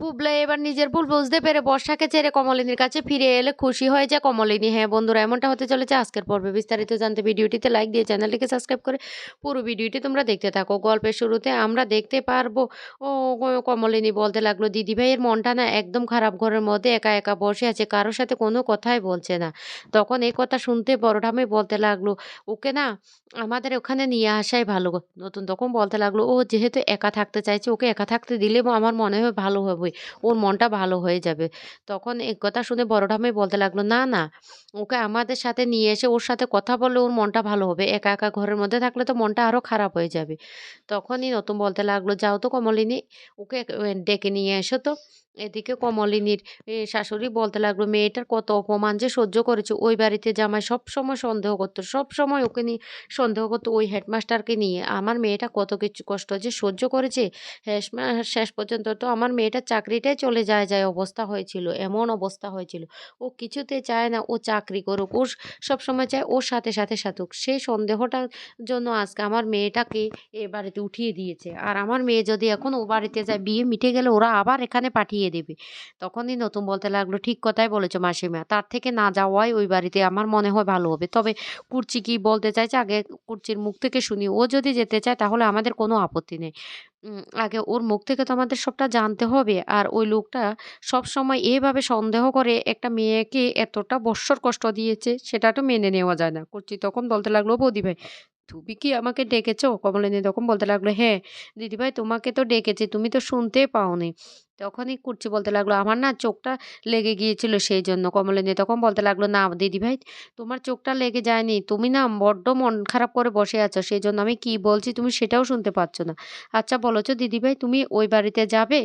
বুবলাই এবার নিজের ভুল বুঝতে পেরে বর্ষাকে ছেড়ে কমলিনীর কাছে ফিরে এলে খুশি হয়ে যায় কমলিনী। হ্যাঁ বন্ধুরা, এমনটা হতে চলেছে আজকের পর্বে। বিস্তারিত জানতে ভিডিওটিতে লাইক দিয়ে চ্যানেলটিকে সাবস্ক্রাইব করে পুরো ভিডিওটি তোমরা দেখতে থাকো। গল্পের শুরুতে আমরা দেখতে পারব, ও কমলিনী বলতে লাগল দিদিভাইয়ের মনটা না একদম খারাপ ঘরের মধ্যে একা একা বসে আছে, কারোর সাথে কোনো কথাই বলছে না। তখন এই কথা শুনতে বড় ঠামে বলতে লাগল, ওকে না, আমাদের ওখানে নিয়ে আসাই ভালো। নতুন তখন বলতে লাগল, ও যেহেতু একা থাকতে চাইছে, ওকে একা থাকতে দিলে আমার মনে হয় ভালো হবে। ওর মনটা ভালো হয়ে যাবে। তখন এক কথা শুনে বড় ঠাম্মাই বলতে লাগল, না না, ওকে আমাদের সাথে নিয়ে এসে ওর সাথে কথা বললে ওর মনটা ভালো হবে। একা একা ঘরের মধ্যে থাকলে তো মনটা আরও খারাপ হয়ে যাবে। তখনই নতুন বলতে লাগল, যাও তো কমলিনী, ওকে ডেকে নিয়ে এসো তো। এদিকে কমলিনীর শাশুড়ি বলতে লাগল, মেয়েটার কত অপমান যে সহ্য করেছে। ওই বাড়িতে জামাই সব সময় সন্দেহ করতো সব সময় ওকে নিয়ে সন্দেহ করতো ওই হেডমাস্টারকে নিয়ে। আমার মেয়েটা কত কিছু কষ্ট যে সহ্য করেছে। শেষ পর্যন্ত তো আমার মেয়েটার চাকরিটাই চলে যায় যায় অবস্থা হয়েছিল, এমন অবস্থা হয়েছিল। ও কিছুতে চায় না, ও চাকরি করুক, ও সবসময় চায় ওর সাথে সাথে সাথুক সেই সন্দেহটার জন্য আজকে আমার মেয়েটাকে এ বাড়িতে উঠিয়ে দিয়েছে। আর আমার মেয়ে যদি এখন ও বাড়িতে যায়, বিয়ে মিটে গেলে ওরা আবার এখানে পাঠিয়ে দেবে। তখনই নতুন বলতে লাগল, ঠিক কথাই বলেছ মাসিমা। তার থেকে না যাওয়াই ওই বাড়িতে আমার মনে হয় ভালো হবে। তবে কুর্চি কি বলতে চাইছে আগে কুর্চির মুখ থেকে শুনি। ও যদি যেতে চায় তাহলে আমাদের কোনো আপত্তি নেই। আগে ওর মুখ থেকে তো আমাদের সবটা জানতে হবে। আর ওই লোকটা সব সময় এভাবে সন্দেহ করে একটা মেয়েকে এতটা বৎসর কষ্ট দিয়েছে, সেটা তো মেনে নেওয়া যায় না। করছি তখন বলতে লাগল, বৌদি ভাই, তুমি কি আমাকে ডেকেছো? কমলিনী তখন বলতে লাগল হ্যাঁ দিদিভাই তোমাকে তো ডেকেছি, তুমি তো শুনতে পাওনি। তখনই কুটছি বলতে লাগল, আমার না চোখটা লেগে গিয়েছিল সেই জন্য কমলিনী তখন বলতে লাগল, না দিদিভাই তোমার চোখটা লেগে যায়নি। তুমি না বড্ড মন খারাপ করে বসে আছো সেই জন্য আমি কি বলছি তুমি সেটাও শুনতে পাচ্ছ না। আচ্ছা বলো তো দিদিভাই তুমি ওই বাড়িতে যাবে?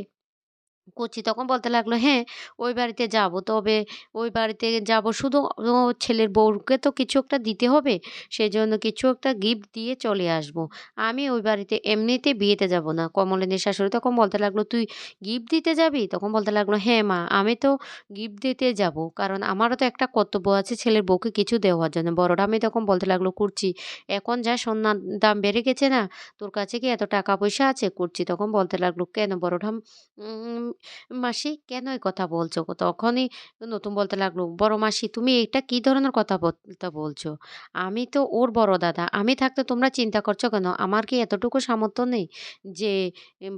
কচি তখন বলতে লাগল, "হ্যাঁ, ওই বাড়িতে যাব। তবে ওই বাড়িতে যাব শুধু ছেলের বউকে তো কিছু একটা দিতে হবে। সেই জন্য কিছু একটা গিফট দিয়ে চলে আসব। আমি ওই বাড়িতে এমনিতে বিয়েতে যাব না।" কমলিনীর শাশুড়ি তখন বলতে লাগল, "তুই গিফট দিতে যাবি?" তখন বলতে লাগল, "হ্যাঁ মা, আমি তো গিফট দিতে যাব। কারণ আমারও তো একটা কর্তব্য আছে ছেলের বউকে কিছু দেওয়ার জন্য।" বড় ঠাম্মি তখন বলতে লাগল, "কুর্চি, এখন যা সোনার দাম বেড়ে গেছে না? তোর কাছে কি এত টাকা পয়সা আছে?" কুর্চি তখন বলতে লাগল, "কেন বড় ঠাম উম মাসি কেন এই কথা বলছো? তখনই নতুন বলতে লাগল, "বড় মাসি তুমি এটা কি ধরনের কথা বলতে বলছো? আমি তো ওর বড় দাদা। আমি থাকতে তোমরা চিন্তা করছ কেন? আমার কি এতটুকু সামর্থ্য নেই যে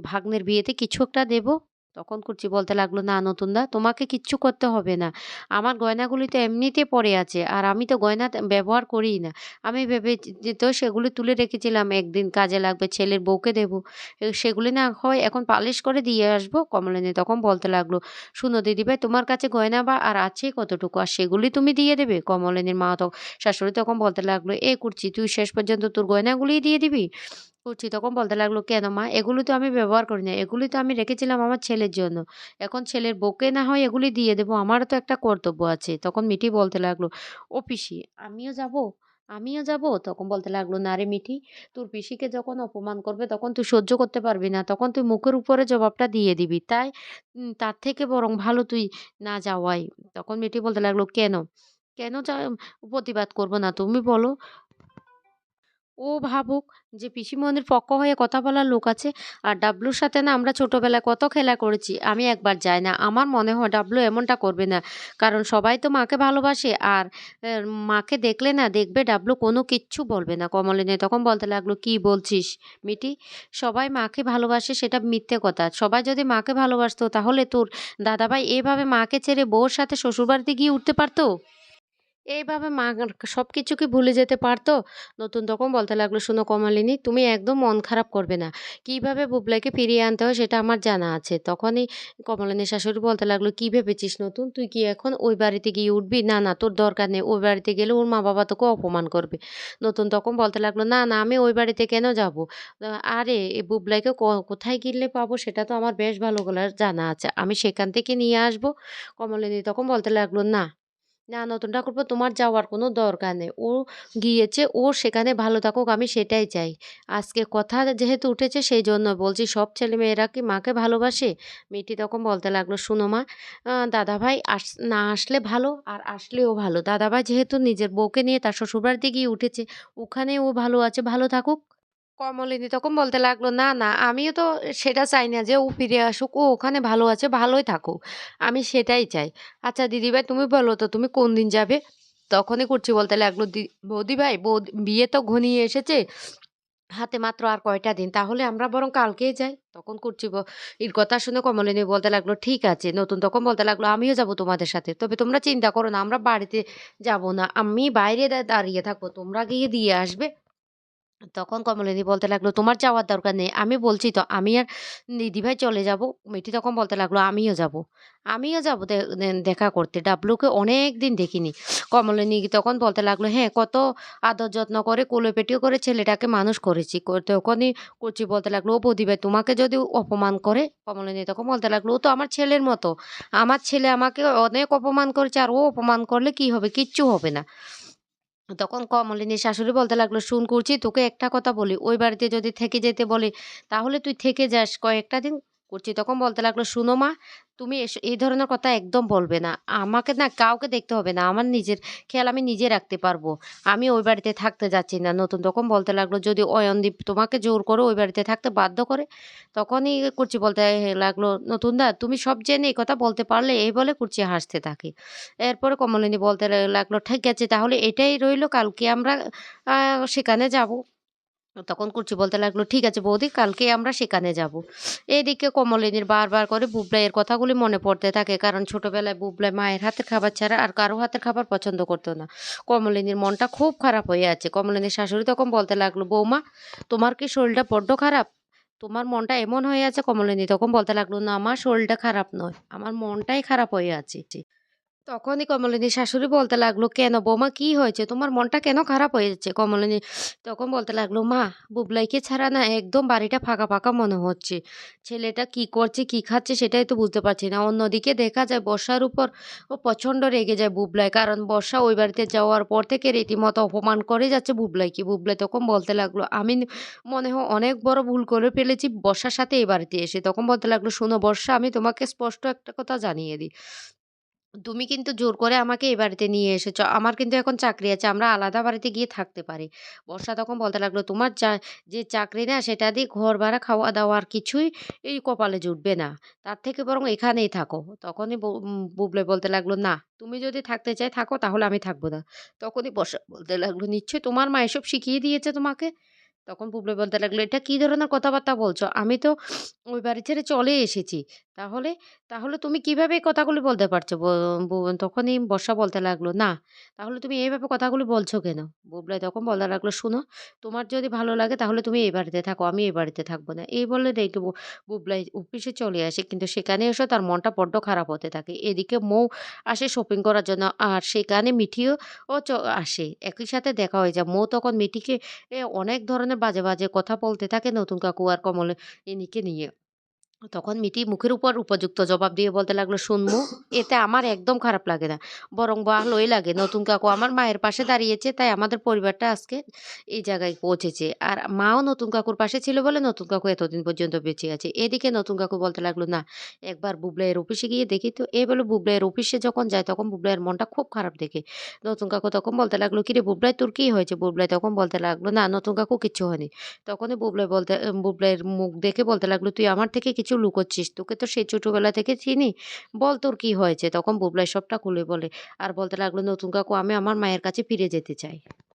ভাগ্নের বিয়েতে কিছু একটা দেব?" তখন কুর্চি বলতে লাগল, "না নতুনদা তোমাকে কিচ্ছু করতে হবে না। আমার গয়নাগুলি তো এমনিতে পড়ে আছে। আর আমি তো গয়না ব্যবহার করিই না। আমি ভেবে তো সেগুলি তুলে রেখেছিলাম একদিন কাজে লাগবে, ছেলের বউকে দেবো সেগুলি না হয় এখন পালিশ করে দিয়ে আসব।" কমলিনী তখন বলতে লাগল, "শুনো দিদিভাই তোমার কাছে গয়না বা আর আছে কতটুকু? আর সেগুলি তুমি দিয়ে দেবে?" কমলিনীর মা তো শাশুড়ি তখন বলতে লাগল, "এ কুর্চি তুই শেষ পর্যন্ত তোর গয়নাগুলিই দিয়ে দিবি?" কুর্চি তখন বলতে লাগল, "কেন মা? এগুলি তো আমি ব্যবহার করি না। এগুলি তো আমি রেখেছিলাম আমার ছেলের জন্য। এখন ছেলের বউকে না হয় এগুলি দিয়ে দেবো। আমারও তো একটা কর্তব্য আছে।" তখন মিঠি বলতে লাগল, "ও পিসি আমিও যাব আমিও যাব?" তখন বলতে লাগল, "না রে মিঠি, তোর পিসিকে যখন অপমান করবে তখন তুই সহ্য করতে পারবি না। তখন তুই মুখের উপরে জবাবটা দিয়ে দিবি। তাই তার থেকে বরং ভালো তুই না যাওয়াই।" তখন মিঠি বলতে লাগল, "কেন? কেন প্রতিবাদ করব না তুমি বলো?" ও ভাবুক যে পিসিমণির পক্ষ হয়ে কথা বলার লোক আছে। আর ডাবলুর সাথে না আমরা ছোটবেলায় কত খেলা করেছি। আমি একবার যাই না। আমার মনে হয় ডাবলু এমনটা করবে না। কারণ সবাই তো মাকে ভালোবাসে। আর মাকে দেখলে না দেখবে ডাবলু কোনো কিচ্ছু বলবে না। কমলিনী তখন বলতে লাগল, "কি বলছিস মিটি? সবাই মাকে ভালোবাসে সেটা মিথ্যে কথা। সবাই যদি মাকে ভালোবাসতো তাহলে তোর দাদাভাই এভাবে মাকে ছেড়ে বউর সাথে শ্বশুরবাড়িতে গিয়ে উঠতে পারত?" এইভাবে মা সবকিছু কি ভুলে যেতে পারতো? নতুন তখন বলতে লাগল, "শোনো কমলিনী, তুমি একদম মন খারাপ করবে না। কীভাবে বুবলাইকে ফিরিয়ে আনতে হয় সেটা আমার জানা আছে।" তখনই কমলিনীর শাশুড়ি বলতে লাগল, কী ভেবেছিস নতুন? তুই কি এখন ওই বাড়িতে গিয়ে উঠবি? না, না তোর দরকার নেই। ওই বাড়িতে গেলে ওর মা-বাবা তোকে অপমান করবে।" নতুন তখন বলতে লাগল, "না, না আমি ওই বাড়িতে কেন যাব? আরে এ বুবলাইকে ক কোথায় গেলে পাবো সেটা তো আমার বেশ ভালো করে জানা আছে। আমি সেখান থেকে নিয়ে আসব।" কমলিনী তখন বলতে লাগল, "না।" না, নতুন ঠাকুরপো তোমার যাওয়ার কোনো দরকার নেই। ও গিয়েছে, ও সেখানে ভালো থাকুক আমি সেটাই চাই। আজকে কথা যেহেতু উঠেছে সেই জন্য বলছি সব ছেলেমেয়েরা কি মাকে ভালোবাসে? মেয়েটি তখন বলতে লাগল, "শোনো মা, দাদাভাই আস না আসলে ভালো আর আসলেও ভালো। দাদাভাই যেহেতু নিজের বউকে নিয়ে তার শ্বশুরবাড়িতে গিয়ে উঠেছে, ওখানে ও ভালো আছে, ভালো থাকুক।" কমলিনী তখন বলতে লাগল, "না, না আমিও তো সেটা চাই না যে ও ফিরে আসুক। ও ওখানে ভালো আছে, ভালোই থাকুক। আমি সেটাই চাই। আচ্ছা দিদিভাই তুমি বলো তো তুমি কোন দিন যাবে?" তখনই করছি বলতে লাগল, "দি বৌদিভাই বৌদ বিয়ে তো ঘনিয়ে এসেছে। হাতে মাত্র আর কয়টা দিন। তাহলে আমরা বরং কালকেই যাই।" তখন করছি এর কথা শুনে কমলিনী বলতে লাগল, "ঠিক আছে।" নতুন তখন বলতে লাগল, "আমিও যাব তোমাদের সাথে। তবে তোমরা চিন্তা করো না, আমরা বাড়িতে যাব না। আমি বাইরে দাঁড়িয়ে থাকব। তোমরা গিয়ে দিয়ে আসবে।" তখন কমলিনী বলতে লাগল, "তোমার যাওয়ার দরকার নেই। আমি বলছি তো আমি আর দিদিভাই চলে যাব।" মেয়েটি তখন বলতে লাগল, "আমিও যাব। আমিও যাব দেখা করতে। ডাবলুকে অনেক দিন দেখিনি।" কমলিনী তখন বলতে লাগল, "হ্যাঁ, কত আদর যত্ন করে কোলে-পিঠে করে ছেলেটাকে মানুষ করেছি।" তখনই করছি বলতে লাগল, "ও বৌদিভাই তোমাকে যদি অপমান করে?" কমলিনী তখন বলতে লাগল, "ও তো আমার ছেলের মতো। আমার ছেলে আমাকে অনেক অপমান করেছে আর ও অপমান করলে কি হবে? কিচ্ছু হবে না।" তখন কমলিনী শাশুড়ি বলতে লাগল, "শুন করছি তোকে একটা কথা বলি, ওই বাড়িতে যদি থেকে যেতে বলে তাহলে তুই থেকে যাস কয়েকটা দিন।" কুর্চি তখন বলতে লাগল, "শুনো মা, তুমি এই ধরনের কথা একদম বলবে না। আমাকে না কাউকে দেখতে হবে না। আমার নিজের খেয়াল আমি নিজে রাখতে পারব। আমি ওই বাড়িতে থাকতে যাচ্ছি না।" নতুন তখন বলতে লাগল, "যদি অয়নদীপ তোমাকে জোর করে ওই বাড়িতে থাকতে বাধ্য করে?" তখনই কুর্চি বলতে লাগল, নতুন দা তুমি সব জেনে এই কথা বলতে পারলে?" এই বলে কুর্চি হাসতে থাকে। এরপরে কমলিনী বলতে লাগল, "ঠিক আছে তাহলে এটাই রইল কালকে আমরা সেখানে যাব।" তখন কুর্চি বলতে লাগল, "ঠিক আছে বৌদি কালকেই আমরা সেখানে যাব।" এদিকে কমলিনীর বারবার করে বুবলাইয়ের কথাগুলি মনে পড়তে থাকে। কারণ ছোটবেলায় বুবলাই মায়ের হাতের খাবার ছাড়া আর কারও হাতের খাবার পছন্দ করতো না। কমলিনীর মনটা খুব খারাপ হয়ে আছে। কমলিনীর শাশুড়ি তখন বলতে লাগল, "বৌমা তোমার কি শরীরটা বড্ড খারাপ? তোমার মনটা এমন হয়ে আছে?" কমলিনী তখন বলতে লাগল, "না আমার শরীরটা খারাপ নয়। আমার মনটাই খারাপ হয়ে আছে।" তখনই কমলিনীর শাশুড়ি বলতে লাগল, "কেন বৌমা কি হয়েছে? তোমার মনটা কেন খারাপ হয়ে যাচ্ছে?" কমলিনী তখন বলতে লাগল, "মা বুবলাইকে ছাড়া না একদম বাড়িটা ফাঁকা, ফাঁকা মনে হচ্ছে। ছেলেটা কি করছে, কি খাচ্ছে সেটাই তো বুঝতে পারছি না। অন্যদিকে দেখা যায় বর্ষার উপর ও প্রচণ্ড রেগে যায় বুবলাই। কারণ বর্ষা ওই বাড়িতে যাওয়ার পর থেকে রীতিমতো অপমান করে যাচ্ছে বুবলাইকে।" বুবলাই তখন বলতে লাগল, "আমি মনে হয় অনেক বড় ভুল করে ফেলেছি বর্ষার সাথে এই বাড়িতে এসে।" তখন বলতে লাগল, "শোনো বর্ষা আমি তোমাকে স্পষ্ট একটা কথা জানিয়ে দিই। তুমি কিন্তু জোর করে আমাকে এই বাড়িতে নিয়ে এসেছ। আমার কিন্তু এখন চাকরি আছে। আমরা আলাদা বাড়িতে গিয়ে থাকতে পারি।" বর্ষা তখন বলতে লাগল, "তোমার চা যে চাকরি না সেটা দিয়ে ঘর ভাড়া, খাওয়া-দাওয়া আর কিছুই এই কপালে জুটবে না। তার থেকে বরং এখানেই থাকো।" তখনই বু উম বুবলাই বলতে লাগল, "না, তুমি যদি থাকতে চাই থাকো তাহলে আমি থাকব না।" তখনই বর্ষা বলতে লাগল, "নিশ্চয়ই তোমার মা এসব শিখিয়ে দিয়েছে তোমাকে?" তখন বুবলাই বলতে লাগল, "এটা কি ধরনের কথাবার্তা বলছো? আমি তো ওই বাড়ি ছেড়ে চলে এসেছি। তাহলে তাহলে তুমি কীভাবে কথাগুলি বলতে পারছ?" তখনই বর্ষা বলতে লাগল, "না, তাহলে তুমি এইভাবে কথাগুলি বলছো কেন?" বুবলাই তখন বলতে লাগল, "শোনো, তোমার যদি ভালো লাগে তাহলে তুমি এই বাড়িতে থাকো। আমি এই বাড়িতে থাকব না।" এই বলে রেগে বু বুবলাই অফিসে চলে আসে। কিন্তু সেখানে এসেও তার মনটা বড্ড খারাপ হতে থাকে। এদিকে মৌ আসে শপিং করার জন্য। আর সেখানে মিঠিও ও আসে। একই সাথে দেখা হয়ে যায়। মৌ তখন মিঠিকে অনেক ধরনের বাজে, বাজে কথা বলতে থাকে নতুন কাকু আর কমলিনীকে নিয়ে। তখন মিটি মুখের উপর উপযুক্ত জবাব দিয়ে বলতে লাগল, "শোন মৌ, এতে আমার একদম খারাপ লাগে না। বরং ভালোই লাগে। নতুন কাকু আমার মায়ের পাশে দাঁড়িয়েছে তাই আমাদের পরিবারটা আজকে এই জায়গায় পৌঁছেছে। আর মাও নতুন কাকুর পাশে ছিল বলে নতুন কাকু এতদিন পর্যন্ত বেঁচে আছে।" এদিকে নতুন কাকু বলতে লাগল, "না, একবার বুবলাইয়ের অফিসে গিয়ে দেখি তো।" এই বলে বুবলাইয়ের অফিসে যখন যায় তখন বুবলাইয়ের মনটা খুব খারাপ দেখে। নতুন কাকু তখন বলতে লাগল, "কিরে বুবলাই তোর কি হয়েছে?" বুবলাই তখন বলতে লাগল, "না নতুন কাকু কিচ্ছু হয়নি।" তখনই বুবলাই বলতে বুবলাইয়ের মুখ দেখে বলতে লাগল, "তুই আমার থেকে কিছু লুকোচ্ছিস। তোকে তো সেই ছোটবেলা থেকে চিনি। বল তোর কি হয়েছে?" তখন বুবলাই সবটা খুলে বলে। আর বলতে লাগল, "নতুন কাকু আমি আমার মায়ের কাছে ফিরে যেতে চাই।"